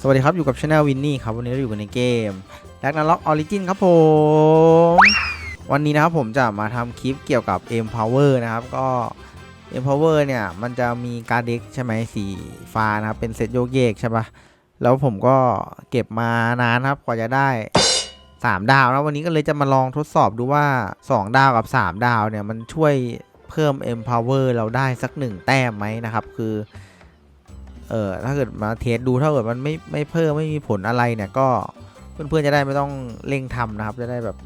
สวัสดีครับ อยู่กับช anel วินนี่ครับ วันนี้เราอยู่กันในเกมแ a กนาล็อกออริจินครับผม วันนี้นะครับผมจะมาทำคลิปเกี่ยวกับ M Power นะครับ ก็ M Power เนี่ย มันจะมีการ์เด็กใช่ไหมสีฟ้านะครับ เป็นเซตโยกเยกใช่ปะแล้วผมก็เก็บมานานครับกว่าจะได้ 3 ดาวนะวันนี้ก็เลยจะมาลองทดสอบดูว่า 2 ดาวกับ 3 ดาวเนี่ยมันช่วยเพิ่ม M Power เราได้สักหนึ่งแต้มไหมนะครับ คือ เออถ้าเกิดมาเทสดูถ้าเกิดมันไม่ไม่เพิ่มไม่มีผลอะไรเนี่ยก็เพื่อนๆจะได้ไม่ต้องเร่งทำนะครับ จะได้แบบ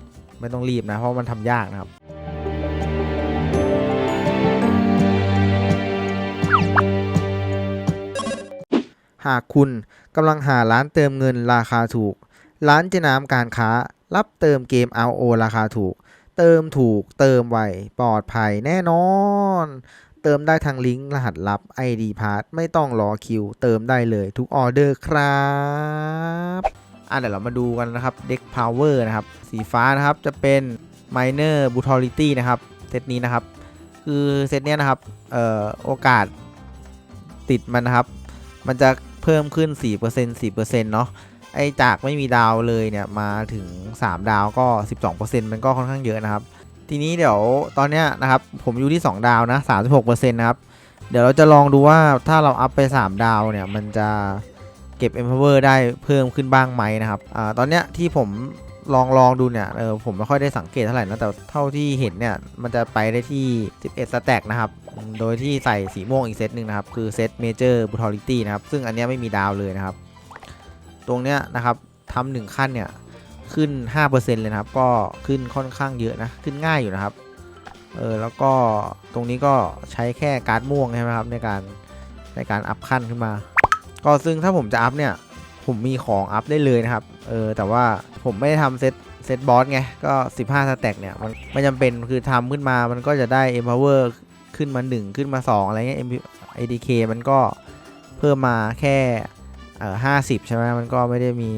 ไม่ต้องรีบนะ เพราะมันทำยากนะครับหากคุณกำลังหาร้านเติมเงินราคาถูก ร้านเจน้ำการค้า รับเติมเกม RO ราคาถูก เติมถูก เติมไว ปลอดภัยแน่นอน เติมได้ทางลิงก์รหัสลับ ID p a s s ไม่ต้องรอคิว เติมได้เลยทุกออเดอร์ครับอะเดี๋ยวเรามาดูกันนะครับ Deck Power นะครับ สีฟ้านะครับจะเป็น Minor Brutality นะครับเซตนี้นะครับคือเซตเนี้ยนะครับเอ่อโอกาสติดมันนะครับ มันจะเพิ่มขึ้น 4% 4%เนาะไอจากไม่มีดาวเลยเนี่ยมาถึง 3 ดาวก็ 12%มันก็ค่อนข้างเยอะนะครับ ทีนี้เดี๋ยวตอนเนี้ยนะครับ ผมอยู่ที่ 2 ดาวนะ36%นะครับ เดี๋ยวเราจะลองดูว่าถ้าเราอัพไป 3 ดาวเนี่ย มันจะเก็บ Empower ได้เพิ่มขึ้นบ้างไหมนะครับอ่าตอนเนี้ยที่ผมลองลองดูเนี่ยเออผมไม่ค่อยได้สังเกตเท่าไหร่นะแต่เท่าที่เห็นเนี่ย มันจะไปได้ที่ 11 สแต็กนะครับ โดยที่ใส่สีม่วงอีกเซตหนึ่งนะครับ คือเซต Major Brutality นะครับ ซึ่งอันนี้ไม่มีดาวเลยนะครับ ตรงเนี้ยนะครับทำหนึ่งขั้นเนี่ย ขึ้น 5%เลยนะครับ ก็ขึ้นค่อนข้างเยอะนะ ขึ้นง่ายอยู่นะครับ เออ แล้วก็ตรงนี้ก็ใช้แค่การ์ดม่วงใช่ไหมครับในการในการอัพขั้นขึ้นมา ก็ซึ่งถ้าผมจะอัพเนี่ย ผมมีของอัพได้เลยนะครับ เออ แต่ว่าผมไม่ได้ทำเซตเซตบอสไง ก็ 15สแต็กเนี่ยมันไม่จำเป็นคือทำขึ้นมา มันก็จะได้ Empower ขึ้นมา 1 ขึ้นมา 2 อะไรเงี้ย ADK มันก็เพิ่มมาแค่ เอ่อห้าสิบใช่ไหมมันก็ไม่ได้มี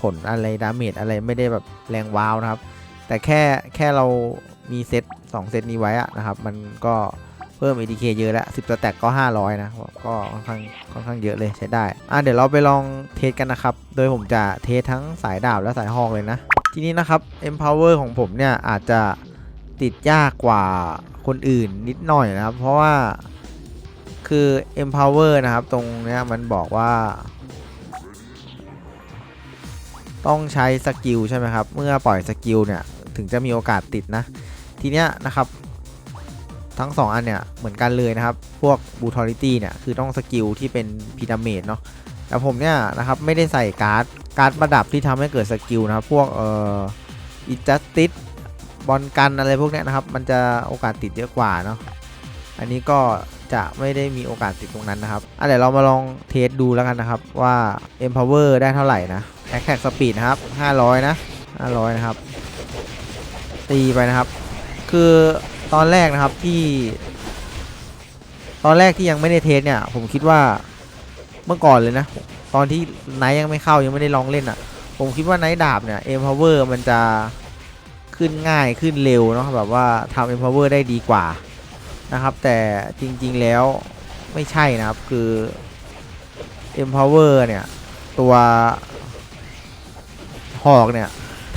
ผลอะไรดาเมจอะไรไม่ได้แบบแรงว้าวนะครับ แต่แค่แค่เรามีเซต2เซตนี้ไว้อะนะครับ มันก็เพิ่ม ADK เยอะแล้ว10สแต็กก็ 500 นะ ก็ค่อนข้างค่อนข้างเยอะเลยใช้ได้ อะเดี๋ยวเราไปลองเทสกันนะครับ โดยผมจะเทสทั้งสายดาบและสายหอกเลยนะ ทีนี้นะครับ Empower ของผมเนี่ย อาจจะติดยากกว่าคนอื่นนิดหน่อยนะครับ เพราะว่าคือ Empower นะครับ ตรงเนี้ยมันบอกว่า ต้องใช้สกิลใช่ไหมครับ เมื่อปล่อยสกิลเนี่ยถึงจะมีโอกาสติดนะ ทีเนี้ยนะครับ ทั้ง 2 อันเนี่ยเหมือนกันเลยนะครับ พวก brutality เนี่ยคือต้องสกิลที่เป็นพีดาเมจเนาะแต่ผมเนี่ยนะครับไม่ได้ใส่การ์ดการ์ดประดับที่ทำให้เกิดสกิลนะครับ พวกเอ่อ injustice บอลกันอะไรพวกเนี้ยนะครับ มันจะโอกาสติดเยอะกว่าเนาะอันนี้ก็จะไม่ได้มีโอกาสติดตรงนั้นนะครับอะเดี๋ยวเรามาลองเทสดูแล้วกันนะครับว่า empower ได้เท่าไหร่นะ attack speed นะครับ 500 นะ 500 นะครับ ตีไปนะครับ คือตอนแรกนะครับที่ ตอนแรกที่ยังไม่ได้เทสเนี่ย ผมคิดว่าเมื่อก่อนเลยนะ ตอนที่ไนท์ยังไม่เข้ายังไม่ได้ลองเล่นอะ ผมคิดว่าไนท์ดาบเนี่ย empower มันจะขึ้นง่ายขึ้นเร็วเนาะแบบว่าทำ empower ได้ดีกว่านะครับ แต่จริง ๆแล้วไม่ใช่นะครับคือ empower เนี่ย ตัว หอกเนี่ย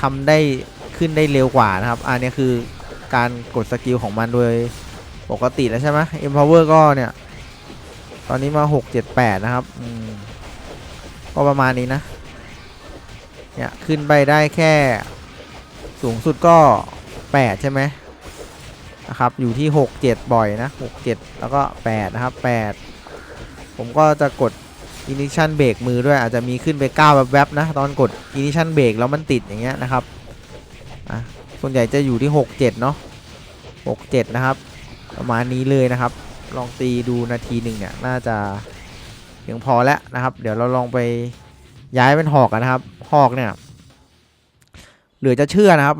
ทำได้ขึ้นได้เร็วกว่านะครับ อันนี้คือการกดสกิลของมันโดยปกติแล้วใช่ไหม empower ก็เนี่ย ตอนนี้มา 6 7 8 นะครับก็ประมาณนี้นะ เนี่ย ขึ้นไปได้แค่สูงสุดก็ 8 ใช่ไหมนะครับ อยู่ที่ 6 7 บ่อยนะ 6 7 แล้วก็ 8 นะครับ 8 ผมก็จะกด ignition brake มือด้วยอาจจะมีขึ้นไป9แบบแวบๆนะตอนกด ignition brake แล้วมันติดอย่างเงี้ยนะครับอะส่วนใหญ่จะอยู่ที่ 6 7 เนาะ6 7 นะครับ ประมาณนี้เลยนะครับ ลองตีดูนาทีหนึ่งเนี่ยน่าจะเพียงพอแล้วนะครับ เดี๋ยวเราลองไปย้ายเป็นหอกกันนะครับ หอกเนี่ยเหลือจะเชื่อนะครับ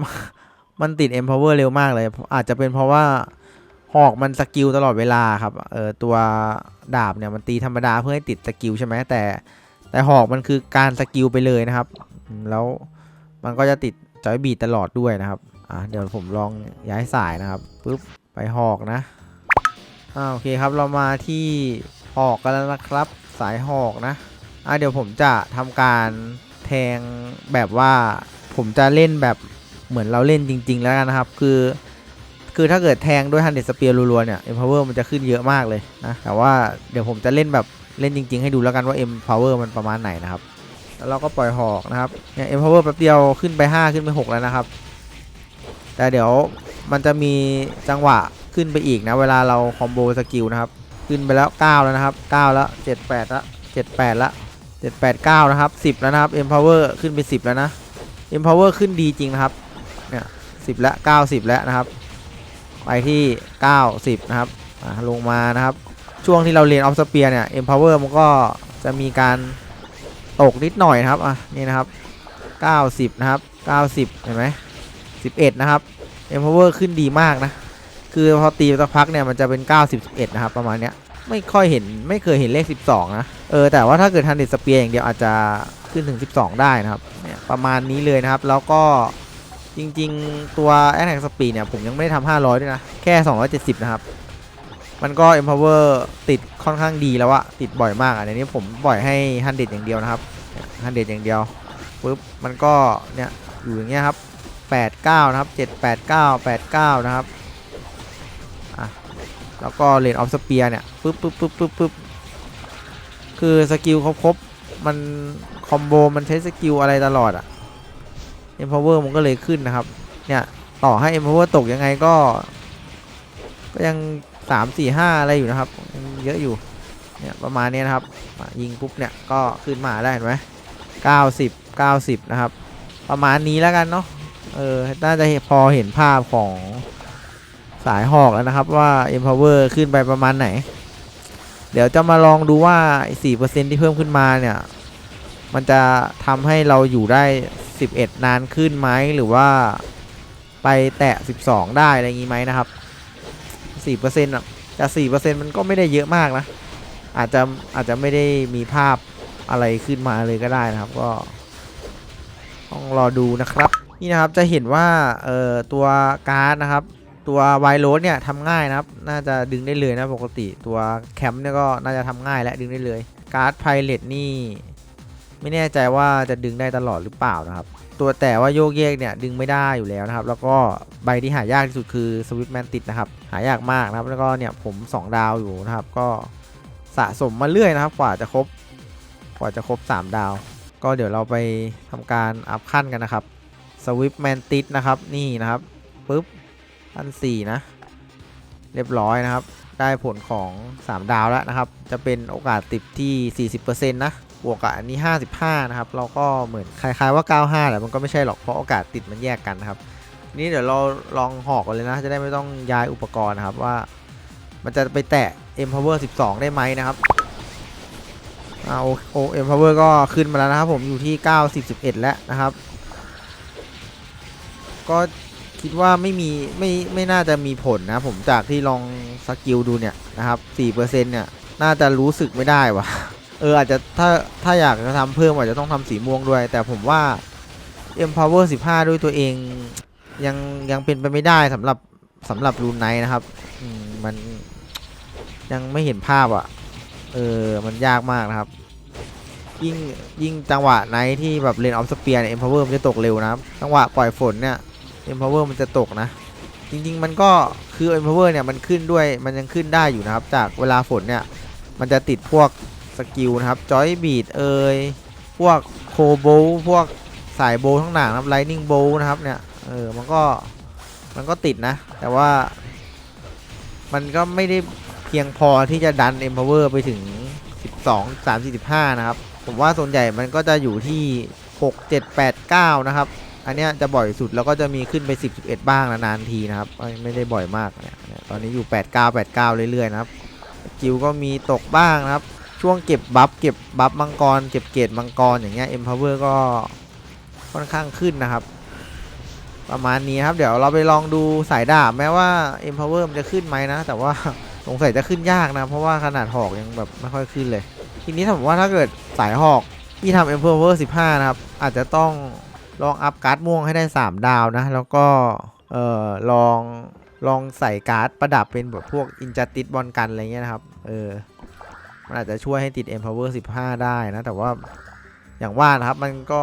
มันติด empower เร็วมากเลย อาจจะเป็นเพราะว่า หอกมันสกิลตลอดเวลาครับ เออตัวดาบเนี่ยมันตีธรรมดาเพื่อให้ติดสกิลใช่ไหมแต่ แต่หอกมันคือการสกิลไปเลยนะครับ แล้วมันก็จะติดจอยบีตลอดด้วยนะครับ อะเดี๋ยวผมลองย้ายสายนะครับปุ๊บไปหอกนะอ่าโอเคครับเรามาที่หอกกันแล้วนะครับสายหอกนะ อะเดี๋ยวผมจะทำการแทงแบบว่าผมจะเล่นแบบเหมือนเราเล่นจริง ๆ แล้วกันนะครับ คือ คือถ้าเกิดแทงด้วยฮันเดสเปียร์รัวๆเนี่ย empower มันจะขึ้นเยอะมากเลยนะ แต่ว่าเดี๋ยวผมจะเล่นแบบเล่นจริง ๆ ให้ดูแล้วกันว่า empower มันประมาณไหนนะครับ แล้วเราก็ปล่อยหอกนะครับ เนี่ย empower แป๊บเดียวขึ้นไป 5 ขึ้นไป 6 แล้วนะครับ แต่เดี๋ยวมันจะมีจังหวะขึ้นไปอีกนะ เวลาเราคอมโบสกิลนะครับ ขึ้นไปแล้ว 9 แล้วนะครับ 9 แล้ว 7 8 แล้ว 7 8 แล้ว 7 8 9 นะครับ 10 แล้วนะครับ empower ขึ้นไป 10 แล้วนะ empower ขึ้นดีจริงนะครับ เนี่ย 10 แล้ว90 แล้วนะครับ ไปที่ 90 นะครับลงมานะครับ ช่วงที่เราเรียนออฟสเปียเนี่ย empower มันก็จะมีการตกนิดหน่อยนะครับอะนี่นะครับ 90 นะครับ 90 เห็นไหม11 นะครับ empower ขึ้นดีมากนะ คือพอตีไปสักพักเนี่ยมันจะเป็น 90 11 นะครับ ประมาณเนี้ยไม่ค่อยเห็นไม่เคยเห็นเลข 12 นะ เออแต่ว่าถ้าเกิดทันเดสเปียอย่างเดียวอาจจะขึ้นถึง 12 ได้นะครับเนี่ยประมาณนี้เลยนะครับ แล้วก็ จริงๆ ตัว a t t a c k Speed เนี่ย ผมยังไม่ได้ทำ500 ด้วยนะ แค่ 270 นะครับ มันก็ Empower ติดค่อนข้างดีแล้วอะติดบ่อยมากอะในนี้ผมปล่อยให้ฮันเดดอย่างเดียวนะครับฮันเดดอย่างเดียวปุ๊บมันก็เนี่ยอยู่อย่างเงี้ยครับ 89 นะครับ 789 89 นะครับอะแล้วก็เลนออฟสเปียเนี่ยปึ๊บปึ๊บปึ๊บปึ๊บปึ๊บคือสกิลครบๆมันคอมโบมันใช้สกิลอะไรตลอดอะ empower มันก็เลยขึ้นนะครับ เนี่ย ต่อให้ empower ตกยังไงก็ ก็ยัง3 4 5อะไรอยู่นะครับ เยอะอยู่ เนี่ยประมาณนี้นะครับ ยิงปุ๊บเนี่ยก็ขึ้นมาได้เห็นไหม90 90นะครับ ประมาณนี้แล้วกันเนาะ เออ น่าจะพอเห็นภาพของสายหอกแล้วนะครับว่า empower ขึ้นไปประมาณไหน เดี๋ยวจะมาลองดูว่า 4%ที่เพิ่มขึ้นมาเนี่ย มันจะทำให้เราอยู่ได้ 11 นานขึ้นไหมหรือว่าไปแตะ 12 ได้อะไรอย่างงี้ไหมนะครับ4%อะจาก4%มันก็ไม่ได้เยอะมากนะ อาจจะอาจจะไม่ได้มีภาพอะไรขึ้นมาเลยก็ได้นะครับก็ต้องรอดูนะครับ นี่นะครับจะเห็นว่าเอ่อตัวการ์ดนะครับ ตัวไวโรสเนี่ยทำง่ายนะครับ น่าจะดึงได้เลยนะปกติตัวแคมป์เนี่ยก็น่าจะทำง่ายและดึงได้เลย การ์ดไพเรตนี่ ไม่แน่ใจว่าจะดึงได้ตลอดหรือเปล่านะครับ ตัวแต่ว่าโยกเยกเนี่ยดึงไม่ได้อยู่แล้วนะครับ แล้วก็ใบที่หายากที่สุดคือสวิตแมนติดนะครับ หายากมากนะครับ แล้วก็เนี่ยผม 2 ดาวอยู่นะครับ ก็สะสมมาเรื่อยนะครับ กว่าจะครบ กว่าจะครบ 3 ดาว ก็เดี๋ยวเราไปทำการอัพขั้นกันนะครับสวิตแมนติดนะครับ นี่นะครับปุ๊บพันสี่นะ เรียบร้อยนะครับ ได้ผลของ 3 ดาวแล้วนะครับ จะเป็นโอกาสติดที่ 40%นะบวกกับอันนี้ 55 นะครับ เราก็เหมือนคล้ายๆว่า 95แหละมันก็ไม่ใช่หรอกเพราะโอกาสติดมันแยกกันนะครับ นี่เดี๋ยวเราลองหอกกันเลยนะ จะได้ไม่ต้องย้ายอุปกรณ์นะครับว่า มันจะไปแตะ M Power 12 ได้ไหมนะครับอ่าโอโอ Empower ก็ขึ้นมาแล้วนะครับผมอยู่ที่90 11 แล้วนะครับ ก็ คิดว่าไม่มีไม่ไม่น่าจะมีผลนะ ผมจากที่ลองสกิลดูเนี่ยนะครับ4%เนี่ยน่าจะรู้สึกไม่ได้วะเอออาจจะถ้าถ้าอยากจะทำเพิ่มอาจจะต้องทำสีม่วงด้วย แต่ผมว่า Empower 15 ด้วยตัวเอง ยังยังเป็นไปไม่ได้สำหรับสำหรับรูนไนนะครับมันยังไม่เห็นภาพอะ่ะ เออ มันยากมากนะครับ ยิ่งยิ่งจังหวะไนที่แบบเลนออฟสเปียร์เนี่ย Empower มันจะตกเร็วนะครับ จังหวะปล่อยฝนเนี่ย Empower มันจะตกนะ จริง ๆ มันก็คือ Empower เนี่ยมันขึ้นด้วยมันยังขึ้นได้อยู่นะครับ จากเวลาฝนเนี่ย มันจะติดพวกสกิลนะครับจอยบีดเอ่ยพวกโคโบพวกสายโบทั้งหนังนะครับไลนิ่งโบนะครับเนี่ยเออมันก็มันก็ติดนะ แต่ว่า มันก็ไม่ได้เพียงพอที่จะดัน Empower ไปถึง 12 3 45 นะครับ ผมว่าส่วนใหญ่มันก็จะอยู่ที่ 6 7 8 9 นะครับ อันเนี้ยจะบ่อยสุดแล้วก็จะมีขึ้นไป 10 11 บ้างนานๆทีนะครับ ไม่ได้บ่อยมากเนี่ยตอนนี้อยู่ 8 9 8 9 เรื่อยๆนะครับสกิลก็มีตกบ้างนะครับ ช่วงเก็บบัฟเก็บบัฟมังกร เก็บเกรดมังกรอย่างเงี้ย Empower ก็ค่อนข้างขึ้นนะครับ ประมาณนี้ครับ เดี๋ยวเราไปลองดูสายดาบแม้ว่า Empower มันจะขึ้นไหมนะ แต่ว่าสงสัยจะขึ้นยากนะ เพราะว่าขนาดหอกยังแบบไม่ค่อยขึ้นเลย ทีนี้ถ้าผมว่าถ้าเกิดสายหอกที่ทำ Empower 15 นะครับ อาจจะต้อง ลองอัพการ์ดม่วงให้ได้ 3 ดาวนะ แล้วก็เอ่อลองลองใส่การ์ดประดับเป็นแบบพวกอินจัติสบอลกันอะไรเงี้ยนะครับ เออ มันอาจจะช่วยให้ติด Empower 15 ได้นะ แต่ว่าอย่างว่านะครับมันก็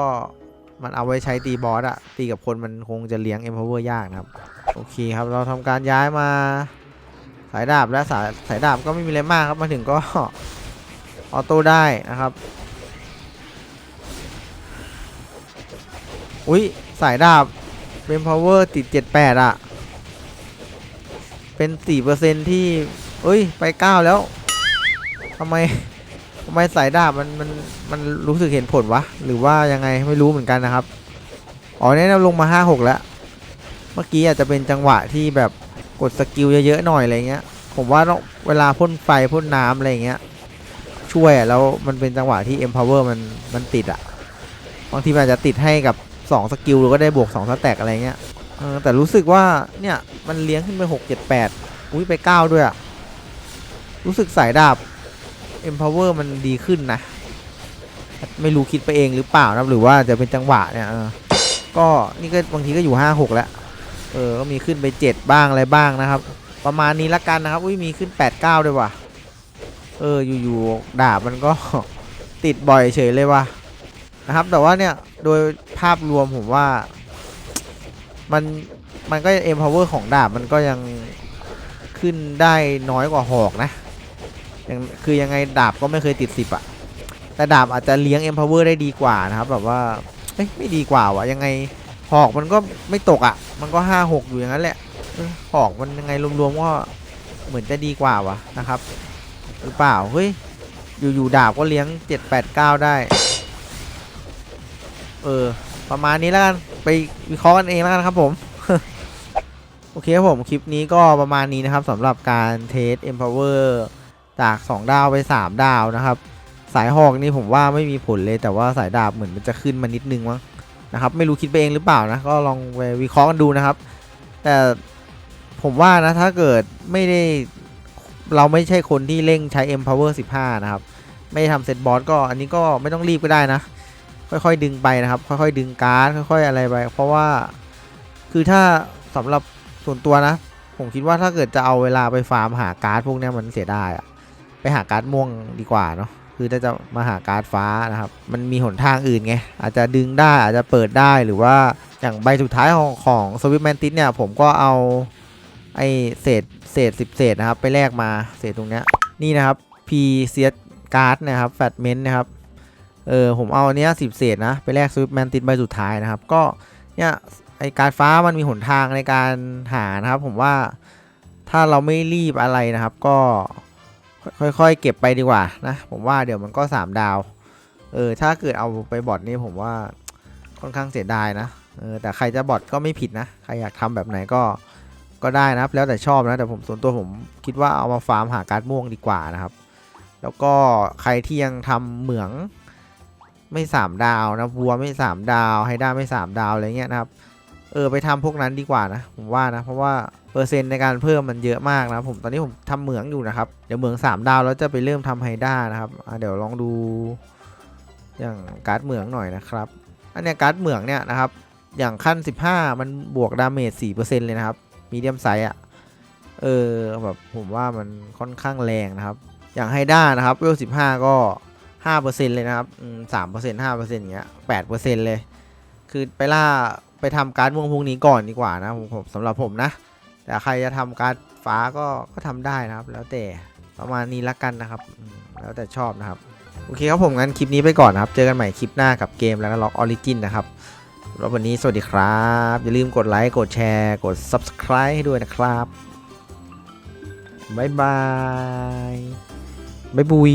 มันเอาไว้ใช้ตีบอสอะตีกับคนมันคงจะเลี้ยง Empower ยากนะครับ โอเคครับ เราทำการย้ายมาสายดาบและสายสายดาบก็ไม่มีอะไรมากครับ มาถึงก็ออโต้ได้นะครับ อุ้ยสายดาบเป็น power ติด 78 อะ เป็น 4%ที่เอ้ย ไป 9 แล้วทำไมทำไมสายดาบมันมันมันรู้สึกเห็นผลวะ หรือว่ายังไงไม่รู้เหมือนกันนะครับ อ๋อเนี่ยลงมา 5 6 แล้ว เมื่อกี้อาจจะเป็นจังหวะที่แบบกดสกิลเยอะๆหน่อยอะไรเงี้ย ผมว่าเวลาพ่นไฟพ่นน้ำอะไรเงี้ยช่วยอะแล้วมันเป็นจังหวะที่ empower มันมันติดอะบางทีมันอาจจะติดให้กับ 2สกิลหรือก็ได้บวก2สแต็กอะไรเงี้ยแต่รู้สึกว่าเนี่ยมันเลี้ยงขึ้นไป6 7 8 อุ้ยไป 9 ด้วยอะรู้สึกสายดาบ empower มันดีขึ้นนะ ไม่รู้คิดไปเองหรือเปล่านะหรือว่าจะเป็นจังหวะเนี่ยก็นี่ก็บางทีก็อยู่ 5 6 แล้ว เออ ก็มีขึ้นไป 7 บ้างอะไรบ้างนะครับ ประมาณนี้ละกันนะครับ อุ้ยมีขึ้น 8 9 ด้วยว่ะ เอออยู่ๆดาบมันก็ติดบ่อยเฉยเลยว่ะนะครับ แต่ว่าเนี่ย โดยภาพรวมผมว่า มันมันก็ empower ของดาบมันก็ยังขึ้นได้น้อยกว่าหอกนะยังคือยังไงดาบก็ไม่เคยติด10อะแต่ดาบอาจจะเลี้ยง empower ได้ดีกว่านะครับ แบบว่าเอ้ยไม่ดีกว่าวะยังไงหอกมันก็ไม่ตกอะมันก็ห้าหกอยู่อย่างนั้นแหละหอกมันยังไงรวมๆก็เหมือนจะดีกว่าวะนะครับหรือเปล่าเฮ้ยอยู่ๆดาบก็เลี้ยงเจ็ดแปดเก้าได้ เออ ประมาณนี้แล้วกัน ไปวิเคราะห์กันเองแล้วกันครับผม โอเคครับผม คลิปนี้ก็ประมาณนี้นะครับสำหรับการเทส Empower จาก 2 ดาวไป 3 ดาวนะครับ สายหอกนี่ผมว่าไม่มีผลเลยแต่ว่าสายดาบเหมือนมันจะขึ้นมานิดนึงมั้งนะครับ ไม่รู้คิดไปเองหรือเปล่านะ ก็ลองไปวิเคราะห์กันดูนะครับ แต่ผมว่านะถ้าเกิดไม่ได้เราไม่ใช่คนที่เร่งใช้ Empower 15 นะครับ ไม่ทำเซตบอสก็อันนี้ก็ไม่ต้องรีบก็ได้นะ ค่อยๆดึงไปนะครับ ค่อยๆดึงการ์ดค่อยๆอะไรไป เพราะว่าคือถ้าสำหรับส่วนตัวนะ ผมคิดว่าถ้าเกิดจะเอาเวลาไปฟาร์มหาการ์ดพวกนี้มันเสียดายอะไปหาการ์ดม่วงดีกว่าเนาะคือถ้าจะมาหาการ์ดฟ้านะครับ มันมีหนทางอื่นไงอาจจะดึงได้อาจจะเปิดได้หรือว่าอย่างใบสุดท้ายของของสวิตแมนติสเนี่ยผมก็เอาไอเศษเศษสิบเศษนะครับ ไปแลกมาเศษตรงเนี้ยนี่นะครับ P เซียการ์ดนะครับแฟตเมนนะครับ เออผมเอาอันเนี้ยสิบเศษนะไปแลกสวิตแมนติสใบสุดท้ายนะครับ ก็เนี่ยไอการฟ้ามันมีหนทางในการหานะครับ ผมว่าถ้าเราไม่รีบอะไรนะครับ ก็ค่อยๆ เก็บไปดีกว่านะผมว่าเดี๋ยวมันก็ 3 ดาวเออถ้าเกิดเอาไปบอทนี่ผมว่าค่อนข้างเสียดายนะเออแต่ใครจะบอทก็ไม่ผิดนะใครอยากทำแบบไหนก็ก็ได้นะครับ แล้วแต่ชอบนะแต่ผมส่วนตัวผมคิดว่าเอามาฟาร์มหาการ์ดม่วงดีกว่านะครับ แล้วก็ใครที่ยังทำเหมือง ไม่3ดาวนะวัวไม่3ดาวไฮด้าไม่3ดาวอะไรเงี้ยนะครับเออไปทำพวกนั้นดีกว่านะผมว่านะเพราะว่าเปอร์เซ็นต์ในการเพิ่มมันเยอะมากนะผมตอนนี้ผมทำเหมืองอยู่นะครับเดี๋ยวเหมือง 3 ดาวแล้วจะไปเริ่มทำไฮด้านะครับเดี๋ยวลองดูอย่างการ์ดเหมืองหน่อยนะครับอันเนี้ยการ์ดเหมืองเนี่ยนะครับอย่างขั้น 15 มันบวกดาเมจ4%เลยนะครับมีเดียมไซส์อะเออแบบผมว่ามันค่อนข้างแรงนะครับ อย่างไฮด้านะครับเวล15 ก็ 5%เปอร์เซ็นเลยนะครับอืม3% 5%อย่างเงี้ย8%เปอร์เซ็นเลย คือไปล่าไปทำการ์ดม่วงพวกนี้ก่อนดีกว่านะผมสำหรับผมนะ แต่ใครจะทำการ์ดฟ้าก็ก็ทำได้นะครับ แล้วแต่ประมาณนี้ละกันนะครับ แล้วแต่ชอบนะครับ โอเคครับผมงั้นคลิปนี้ไปก่อนนะครับ เจอกันใหม่คลิปหน้ากับเกมแล้วก็ล็อกออริจินนะครับแล้ววันนี้สวัสดีครับ อย่าลืมกดไลค์ กดแชร์ กด Subscribe ให้ด้วยนะครับบ๊ายบายบ๊ายบุย